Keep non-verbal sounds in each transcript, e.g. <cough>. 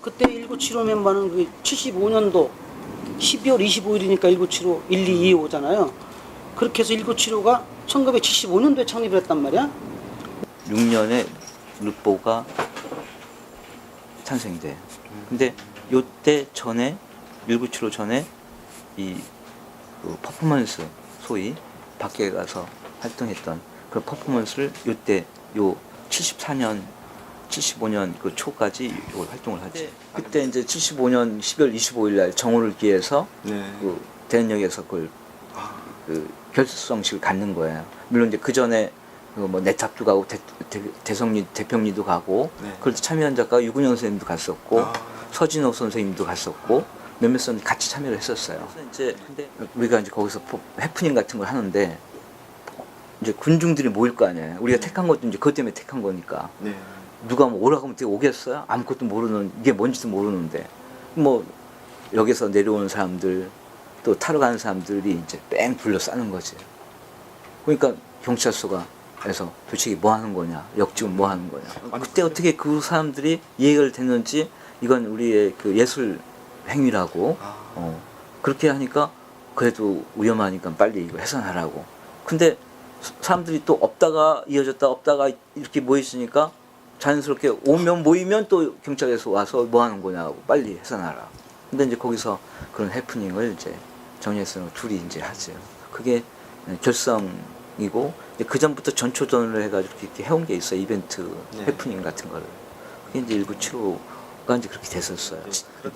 그때 1975 멤버는 그 75년도 12월 25일이니까 1975 1225잖아요. 그렇게 해서 1975가 1975년도에 창립을 했단 말이야. 6년에 르뽀가 탄생돼. 근데 요때 전에 1975 전에 이 그 퍼포먼스 소위 밖에 가서 활동했던 그 퍼포먼스를 요때 요 74년 75년 그 초까지 요 활동을 하지. 그때 이제 75년 12월 25일 날 정오를 기해서 네. 그 대연역에서 그걸 그 결성식을 갖는 거예요. 물론 이제 그 전에 그뭐 내탑도 가고 대, 대, 대성리 대평리도 가고 네. 그럴 때 참여한 작가가 유근영 선생님도 갔었고 아. 서진옥 선생님도 갔었고 몇몇 선 같이 참여를 했었어요. 그래서 이제 근데 우리가 이제 거기서 포- 해프닝 같은 걸 하는데 이제 군중들이 모일 거 아니에요. 우리가 택한 것도 이제 그것 때문에 택한 거니까. 네. 누가 뭐 오라고 하면 되게 오겠어요? 아무것도 모르는 이게 뭔지도 모르는데 뭐 여기서 내려오는 사람들 또 타러 가는 사람들이 이제 뺑 불러 싸는 거지. 그러니까 경찰서가 에서 도대체 뭐 하는 거냐 역지금 뭐 하는 거냐 그때 어떻게 그 사람들이 이해가 됐는지 이건 우리의 그 예술 행위라고 아. 어, 그렇게 하니까 그래도 위험하니까 빨리 이거 해산하라고. 근데 사- 사람들이 또 없다가 이어졌다 없다가 이렇게 모였으니까 자연스럽게 오면 모이면 또 경찰에서 와서 뭐 하는 거냐고 빨리 해산하라. 근데 이제 거기서 그런 해프닝을 이제 정예성 둘이 이제 하죠. 그게 결성이고 그 전부터 전초전을 해가지고 이렇게 해온 게 있어요. 이벤트 네. 해프닝 같은 거를. 그게 이제 1975가 이제 그렇게 됐었어요.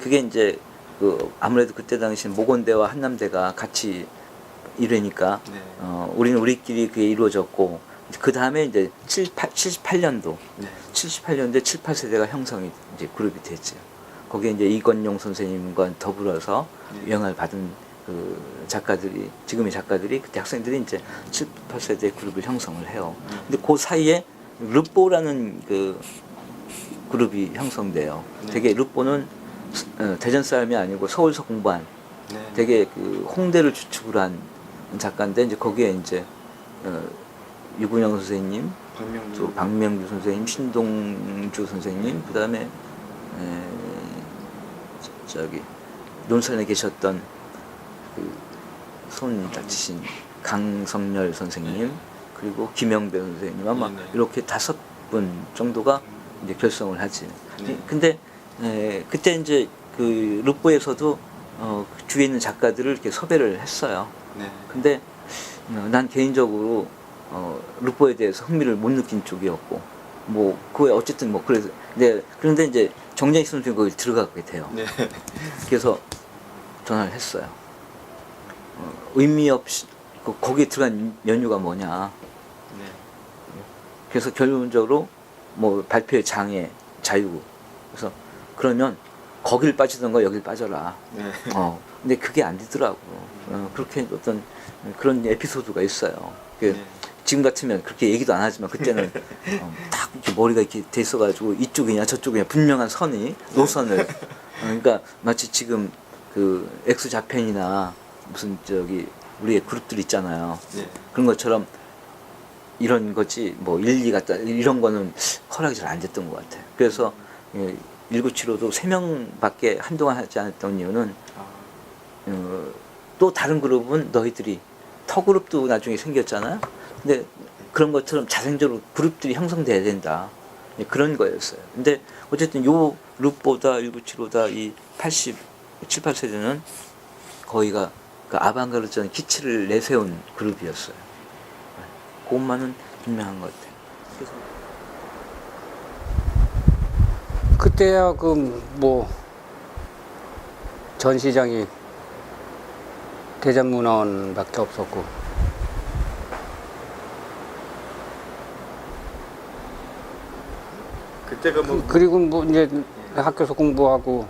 그게 이제 그 아무래도 그때 당시 모건대와 한남대가 같이 이래니까 네. 어, 우리는 우리끼리 그게 이루어졌고 그 다음에 이제 78, 78년도 네. 78년도에 7, 8세대가 형성이 이제 그룹이 됐죠. 거기에 이제 이건용 선생님과 더불어서 네. 영향을 받은 그 작가들이 지금의 작가들이 그때 학생들이 이제 7, 8세대 그룹을 형성을 해요. 근데 그 사이에 르뽀라는 그 그룹이 형성돼요. 네. 되게 르뽀는 어, 대전 사람이 아니고 서울서 공부한 네. 되게 그 홍대를 주축으로 한 작가인데 이제 거기에 이제 어, 유근영 선생님, 박명주. 또 박명주 선생님, 신동주 선생님, 그 다음에 저기 논산에 계셨던 그손 다치신 강성열 선생님, 그리고 김영배 선생님 아마 네 네. 이렇게 다섯 분 정도가 이제 결성을 하지. 네. 근데 에, 그때 이제 그 르뽀에서도 어, 그 주위에 있는 작가들을 이렇게 섭외를 했어요. 네. 근데 어, 난 개인적으로 어, 루포에 대해서 흥미를 못 느낀 쪽이었고 뭐 그에 어쨌든 뭐 그래서 네 그런데 이제 정장희 선생님 거기 들어가게 돼요. 네. 그래서 전화를 했어요. 어, 의미 없이 그 거기에 들어간 연유가 뭐냐. 네. 그래서 결론적으로 뭐 발표의 장애 자유 그래서 그러면 거길 빠지던가 여길 빠져라. 네. 어, 근데 그게 안 되더라고. 어, 그렇게 어떤 그런 에피소드가 있어요. 그 네. 지금 같으면 그렇게 얘기도 안 하지만 그때는 <laughs> 어, 딱 이렇게 머리가 이렇게 돼 있어가지고 이쪽이냐 저쪽이냐 분명한 선이 노선을. 어, 그러니까 마치 지금 그 엑스 자펜이나 무슨 저기 우리의 그룹들 있잖아요. 네. 그런 것처럼 이런 거지 뭐 일리 같다 이런 거는 허락이 잘 안 됐던 것 같아요. 그래서 예, 1975도 세 명밖에 한동안 하지 않았던 이유는 아. 어, 또 다른 그룹은 너희들이 터 그룹도 나중에 생겼잖아요. 근데 그런 것처럼 자생적으로 그룹들이 형성돼야 된다. 예, 그런 거였어요. 근데 어쨌든 요 룹보다 1975다 이 80, 7, 8세대는 거의가 그 아방가르트는 기치를 내세운 그룹이었어요. 예, 그것만은 분명한 것 같아요. 그때야 그 뭐 전시장이 대전문화원밖에 없었고. 그때가 뭐 그, 그리고 뭐 이제 학교에서 공부하고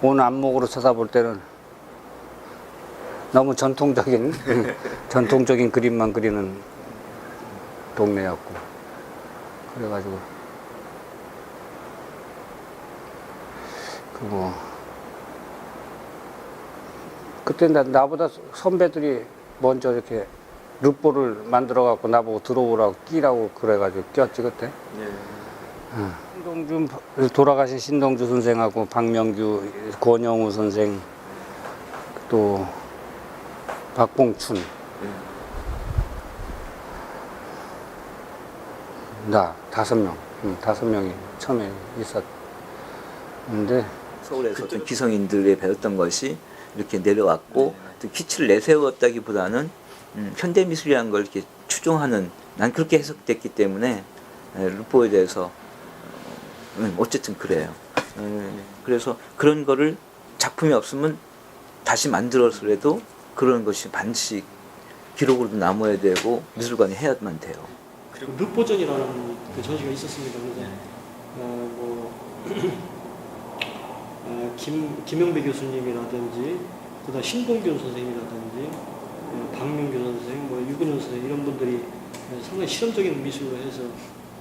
온 안목으로 쳐다볼 때는 너무 전통적인 <laughs> 전통적인 그림만 그리는 동네였고. 그래가지고. 그뭐 그때 나, 나보다 선배들이 먼저 이렇게 룻보를 만들어 갖고 나보고 들어오라고 끼라고 그래가지고 꼈지 그때. 네. 신동주 돌아가신 신동주 선생하고 박명규, 권영우 선생 또 박봉춘. 나 다섯 명, 응, 다섯 명이 처음에 있었는데 서울에서 어떤 기성인들에 배웠던 것이 이렇게 내려왔고 또 기치를 내세웠다기보다는 음, 현대 미술이라는 걸 이렇게 추종하는 난 그렇게 해석됐기 때문에 에, 루포에 대해서 어, 음, 어쨌든 그래요. 음, 그래서 그런 거를 작품이 없으면 다시 만들어서라도 그런 것이 반드시 기록으로도 남아야 되고 미술관이 해야만 돼요. 그리고 르포전이라는 그 전시가 있었습니다. 그래서 어, 뭐 어, 김 김영배 교수님이라든지 그다음 신동균 선생님이라든지 어, 박명규 선생, 뭐 유근현 선생 이런 분들이 어, 상당히 실험적인 미술로 해서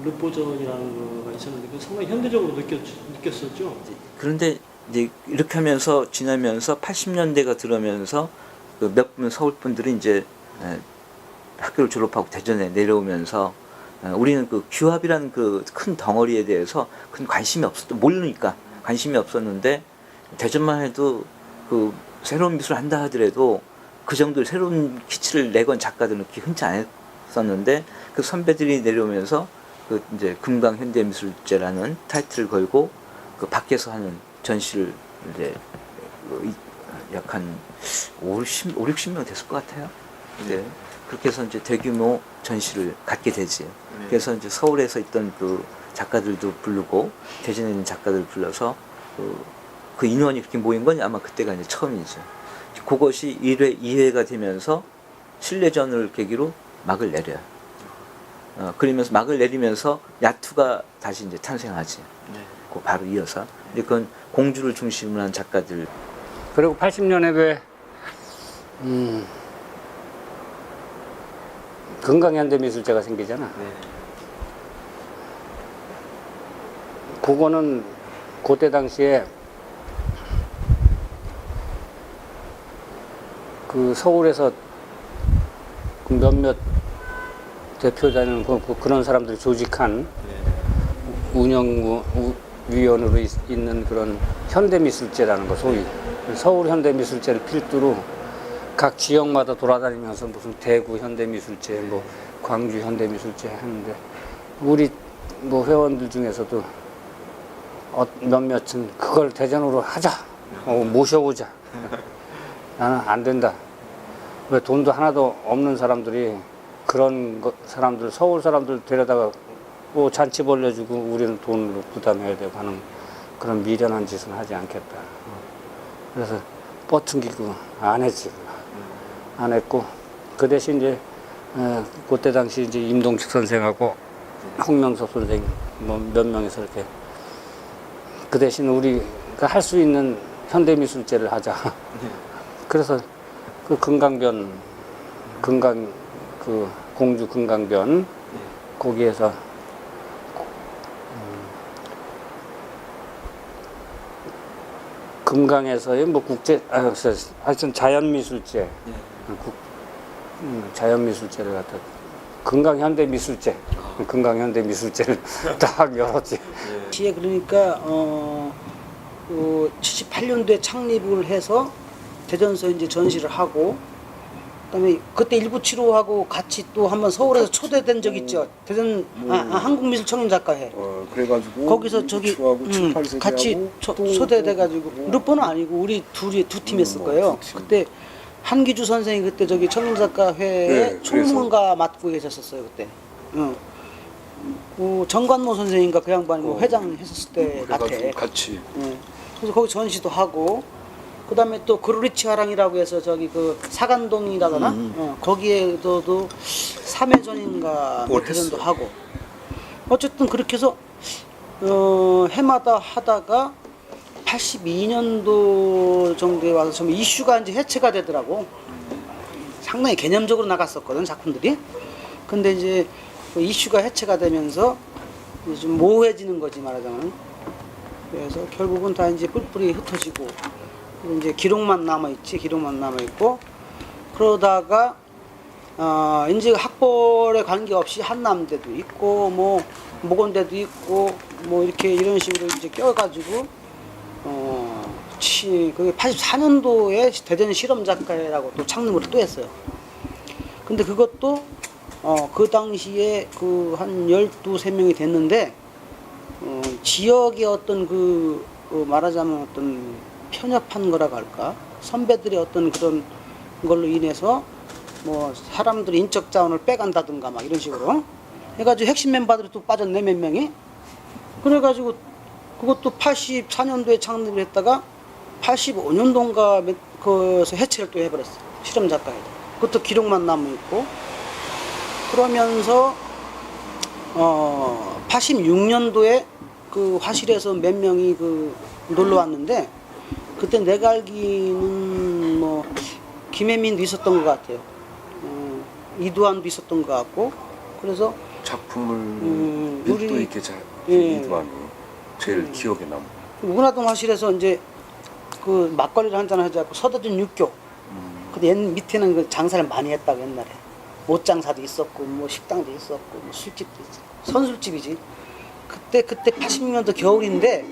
르포전이라는 거가 있었는데 그 상당히 현대적으로 느꼈, 느꼈었죠. 그런데 이제 이렇게 하면서 지나면서 80년대가 들어오면서 그 몇 분 서울 분들이 이제 에, 학교를 졸업하고 대전에 내려오면서 에, 우리는 그 규합이라는 그 큰 덩어리에 대해서 큰 관심이 없었던 모르니까 관심이 없었는데 대전만 해도 그 새로운 미술 한다 하더라도 그 정도 새로운 키치를 내건 작가들은 그렇게 흔치 않았었는데 그 선배들이 내려오면서 그 이제 금강 현대 미술제라는 타이틀을 걸고 그 밖에서 하는 전시를 이제 약한 5, 60, 5, 60명 됐을 것 같아요. 네. 그렇게 해서 이제 대규모 전시를 갖게 되지. 그래서 이제 서울에서 있던 그 작가들도 부르고 대전에 있는 작가들 불러서 그, 그 인원이 그렇게 모인 건 아마 그때가 이제 처음이죠. 그것이 1회, 2회가 되면서 실내전을 계기로 막을 내려요. 어, 그러면서 막을 내리면서 야투가 다시 이제 탄생하지. 그 바로 이어서. 근데 그건 공주를 중심으로 한 작가들. 그리고 80년에 음, 건강현대미술제가 생기잖아. 그거는 그때 당시에 그 서울에서 그 몇몇 대표자는 그, 그, 그런 사람들이 조직한 운영위원으로 있, 있는 그런 현대미술제라는 거 소위. 서울 현대미술제를 필두로 각 지역마다 돌아다니면서 무슨 대구 현대미술제 뭐 광주 현대미술제 하는데 우리 뭐 회원들 중에서도 어, 몇몇은 그걸 대전으로 하자 어, 모셔오자 나는 안 된다 왜 돈도 하나도 없는 사람들이 그런 거- 사람들 서울 사람들 데려다가 뭐 잔치 벌려주고 우리는 돈으로 부담해야 되고 하는 그런 미련한 짓은 하지 않겠다. 그래서 뻗퉁기고 안 했지. 안 했고 그 대신 이제 어, 그때 당시 이제 임동식 선생하고 홍명섭 선생 뭐 몇 명이서 이렇게 그 대신 우리가 할 수 있는 현대미술제를 하자. 그래서 그 금강변 금강 그 공주 금강변 거기에서 음, 금강에서의 뭐 국제 아 하여튼 자연미술제. 국, 음, 자연미술제를 갖다 금강현대미술제 금강현대미술제를 <laughs> 딱 열었지 시에 그러니까 어, 그 78년도에 창립을 해서 대전서 이제 전시를 하고 그다음에 그때 1975하고 같이 또 한번 서울에서 초대된 적 있죠. 대전 아, 아, 한국미술청년 작가회. 어, 그래가지고 거기서 저기 음, 7, 8세대하고 같이 초, 초대돼가지고 루포는 아니고 우리 둘이 두 팀 했을 음, 거예요. 두 팀. 그때 한기주 선생이 그때 저기 청년 작가회에 네, 총무가 맡고 계셨었어요 그때. 응. 그 정관모 선생인가 그 양반이 뭐 어. 회장 했었을 때 같아. 그래가지고 같이 예. 그래서 거기 전시도 하고 그다음에 또 그루리치 화랑이라고 해서 저기 그 사간동이라거나 어, 거기에서도 3회전인가 뭐뭘 대전도 했어. 하고 어쨌든 그렇게 해서 어, 해마다 하다가 82년도 정도에 와서 좀 이슈가 이제 해체가 되더라고. 상당히 개념적으로 나갔었거든 작품들이. 근데 이제 그 이슈가 해체가 되면서 좀 모호해지는 거지 말하자면. 그래서 결국은 다 이제 뿔뿔이 흩어지고 이제 기록만 남아 있지 기록만 남아 있고 그러다가 어 이제 학벌에 관계없이 한남대도 있고 뭐 목원대도 있고 뭐 이렇게 이런 식으로 이제 껴가지고 어, 치, 그게 84년도에 대전 실험 작가회라고 또 창립을 또 했어요. 근데 그것도 어, 그 당시에 그 한 12, 3명이 됐는데 어, 지역의 어떤 그 어, 말하자면 어떤 편협한 거라고 할까? 선배들의 어떤 그런 걸로 인해서 뭐 사람들 인적 자원을 빼간다든가 막 이런 식으로 해가지고 핵심 멤버들이 또 빠졌네 몇 명이. 그래가지고 그것도 84년도에 창립을 했다가 85년도인가 그서 해체를 또 해버렸어 실험 작가에 그것도 기록만 남아 있고 그러면서 어 86년도에 그 화실에서 몇 명이 그 놀러 왔는데 그때 내가 알기는 뭐 김혜민도 있었던 것 같아요. 어, 이두환도 있었던 것 같고 그래서 작품을 음, 또 우리- 이렇게 잘 예. 이두환이 제일 기억에 남고 문화동 화실에서 이제 그 막걸리를 한잔 하자고 서대전 육교. 근데 옛 밑에는 그 장사를 많이 했다고 옛날에 옷 장사도 있었고 뭐 식당도 있었고 뭐 술집도 있었고 선술집이지. 그때 그때 86년도 겨울인데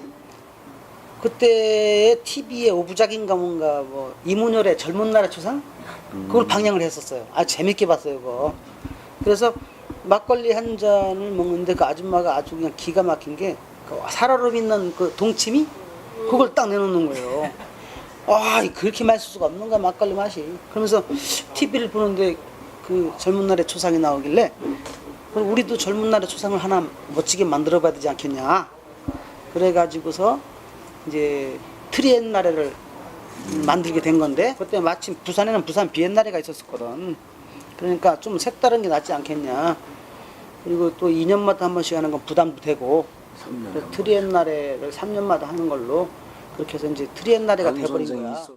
그때 TV에 오부작인가 뭔가 뭐 이문열의 젊은 날의 초상 그걸 방영을 했었어요. 아 재밌게 봤어요 그거. 그래서 막걸리 한 잔을 먹는데 그 아줌마가 아주 그냥 기가 막힌 게그 살얼음 있는 그 동치미 그걸 딱 내놓는 거예요. <laughs> 아, 이 그렇게 맛있을 수가 없는가 막걸리 맛이. 그러면서 TV를 보는데 그 젊은 날의 초상이 나오길래 우리도 젊은 날의 초상을 하나 멋지게 만들어 봐야 되지 않겠냐. 그래가지고서 이제 트리엔나레를 만들게 된 건데 그때 마침 부산에는 부산 비엔나레가 있었거든. 그러니까 좀 색다른 게 낫지 않겠냐. 그리고 또 2년마다 한 번씩 하는 건 부담도 되고 트리엔나레를 3년마다 하는 걸로 그렇게 해서 이제 트리엔나레가 강 돼버린 거야.